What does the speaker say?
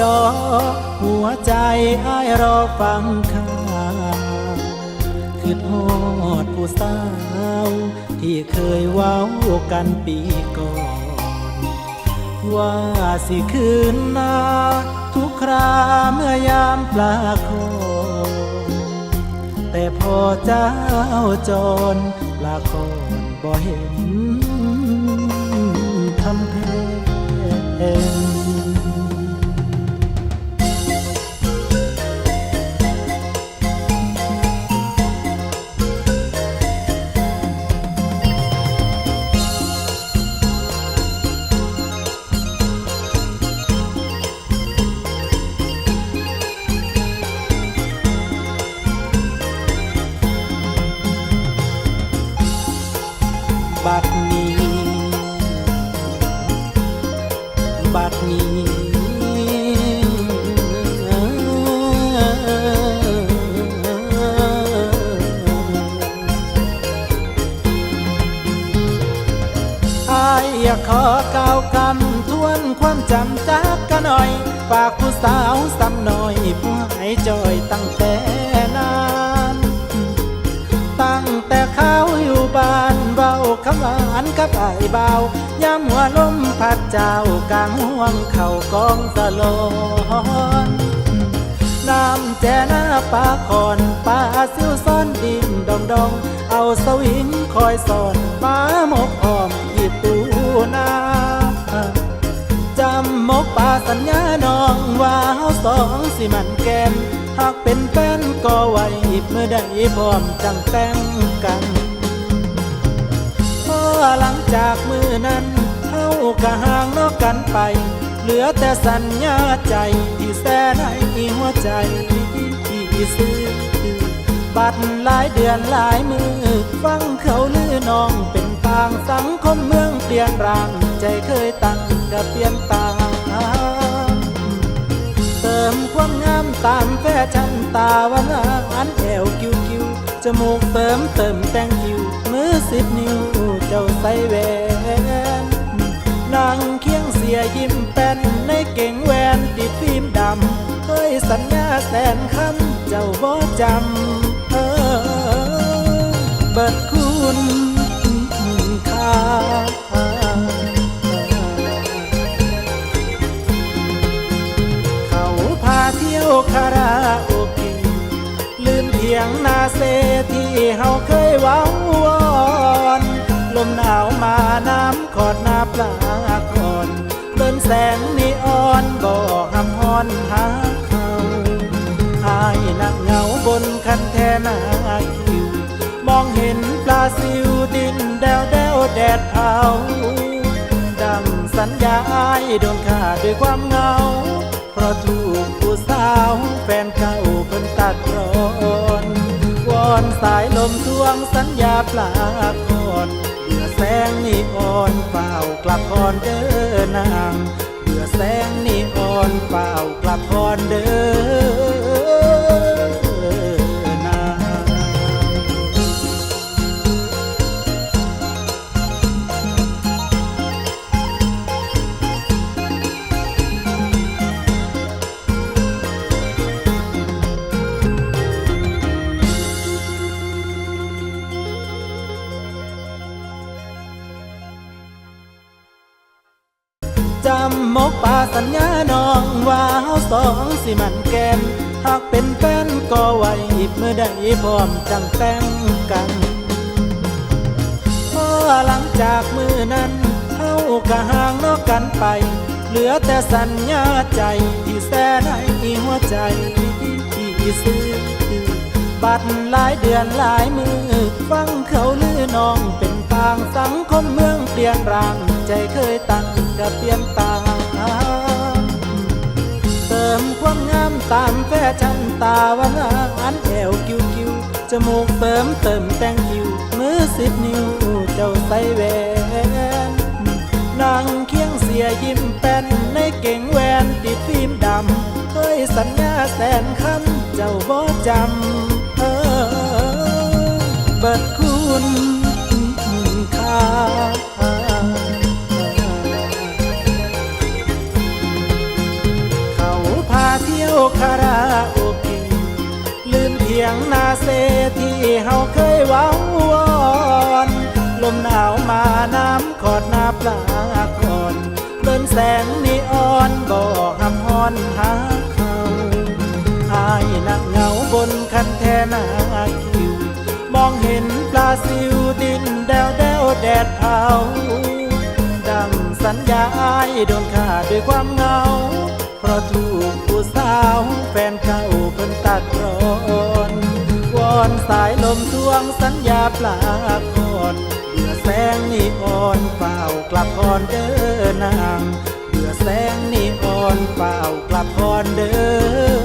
ดอหัวใจอ้ายรอฟังข่าวคือทอดผู้สาว ที่เคยเว้ากันปีก่อน ว่าสิคืนนาทุกคราเมื่อยามปลาโคนแต่พอเจ้าจรปลาโคนบ่เห็นทำเพน นี้ บัดนี้อายอยากขอก้าวกำทวนความจำจากกันหน่อย ฝากผู้สาวสำหน่อย ผู้ให้จอยตั้งแต่นา กับไอ้เบายามหัวลมพัดเจ้ากลางห่วงเข่ากองสลอนน้ำแจน้าปลาคอนปลาซิวซ่อนดินดองดอง เอาสวิงคอยสอนมาหมกอ้อมหยิบตูนาจำมกป่าสัญญาน้องว่าเฮาสองสิมันแกนหากเป็นแฟนก็ไว้เมื่อใดพร้อมจังแต่งกัน หลังจากมือนั้นเฮาก็ห่างนอกกันไป เหลือแต่สัญญาใจที่แสนในหัวใจที่ซื้อบัดหลายเดือนหลายมือ ฟังเขาลือน้องเป็นปางสังคมเมืองเปลี่ยนร่าง ใจเคยตั้งก็เปลี่ยนตามเติมความงามตามแฟชั่นตาวานอันแอวคิวคิวจมูกเติมเติมแต่งคิว มือสิบนิ้วเจ้าใส่แหวนนั่งเคียงเสียยิ้มแป้นในเก่งแหวนติดฟิล์มดำ เคยสัญญาแสนคำเจ้าบ่จำเออเบิดคุณค่าเขาพาเที่ยวคาราโอเกะลืมเพียงนาเซที่เฮาเคยเว้าว ลมหนาวมาน้ำขอดหน้าปลาก่อนเดินแสงนีออนบ่อหำฮอนหาเขาอายนั่งเหงาบนคันแทนาคิว มองเห็นปลาซิวดินแดวแดวแดดเผาดังสัญญาอายโดนฆ่าดด้วยความเหงา เพราะถูกผู้สาวแฟนเก่าเพิ่นตัดร้อนวอนสายลมทวงสัญญาปลาคอน เบื่อแสงนีออนเฝ้ากลับพรเด้อนางเบื่อแสงนีออนเฝ้ากลับพรเด้อ มกป่าสัญญาน้องว่าเฮาสองสิมันแกนหากเป็นแฟนก็ไว้เมื่อใดพร้อมจังแต่งกันพอหลังจากมือนั้นเฮาก็ห่างนอกกันไป เหลือแต่สัญญาใจที่แสนในหัวใจที่ซื้อบัดหลายเดือนหลายมือ ฟังเขาลือน้องเป็นปางสังคมเมืองเปลี่ยนร่าง ใจเคยตั้งก็เปลี่ยนตา ตามแฟชั่นตาวานอันแอวคิวคิวจมูกเติมเติมแต่งคิวมือสิบนิ้วเจ้าใส่แหวนนั่งเคียงเสียยิ้มแป้นในเก่งแหวนติดฟิล์มดำเคยสัญญาแสนคำเจ้าบ่จำเออเบิดคุณค่า คาราโอเกะลืมเพียงนาเซที่เฮาเคยเว้าวอนลมหนาวมาน้ำขอดนาปลาคอนเดินแสงนีออนบอกหำฮอนหาเขาอายนักเหงาบนคันแทนาคิว มองเห็นปลาซิวดินแดวแดวแดดเผาดังสัญญาอายโดนขาดด้วยความเหงา เพราะถูกผู้สาวแฟนเก่าเพิ่นตัดรอนวอนสายลมทวงสัญญาปลาคอนเบื่อแสงนีออนเฝ้ากลับคอนเด้อนางเบื่อแสงนีออนเฝ้ากลับคอนเด้อ